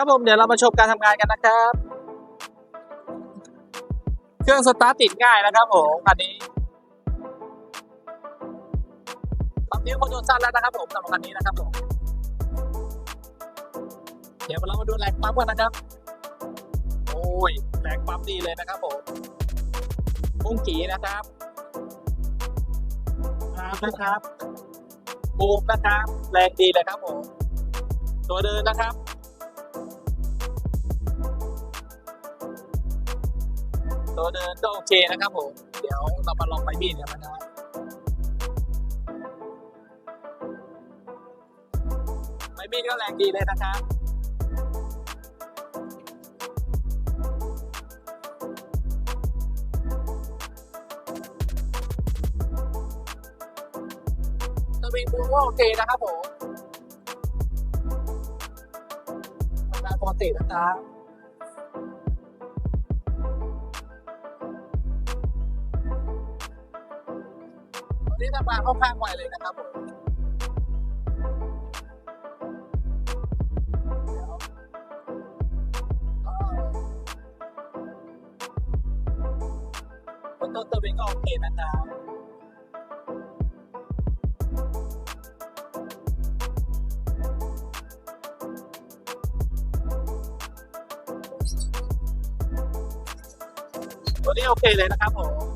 ครับผมเดี๋ยวเรามาชมการทำงานกันนะครับ เครื่องสตาร์ทติดง่ายนะครับผมคันนี้ตอนนี้คนโดนสั้นแล้วนะครับผมสำหรับคันนี้นะครับผมเดี๋ยวเรามาดูแรงปั๊มกันนะครับ โอ้ยแรงปั๊มดีเลยนะครับผมพุ่งกี่นะครับครับนะครับบูมนะครับ แรงดีเลยครับผม ตัวเดินนะครับ ตัวเดินก็โอเคนะครับผม เดี๋ยวเรามาลองไปบีนกันนะครับไปบีนก็แรงดีเลยนะครับสวิงบูก็โอเคนะครับผมทำงานปกตินะครับ นนี้ทำงานค่อนข้างไวเลยนะครับผมเดี๋ยวต้นสวิงก็โอเคนะครับตัวนี้โอเคเลยนะครับผม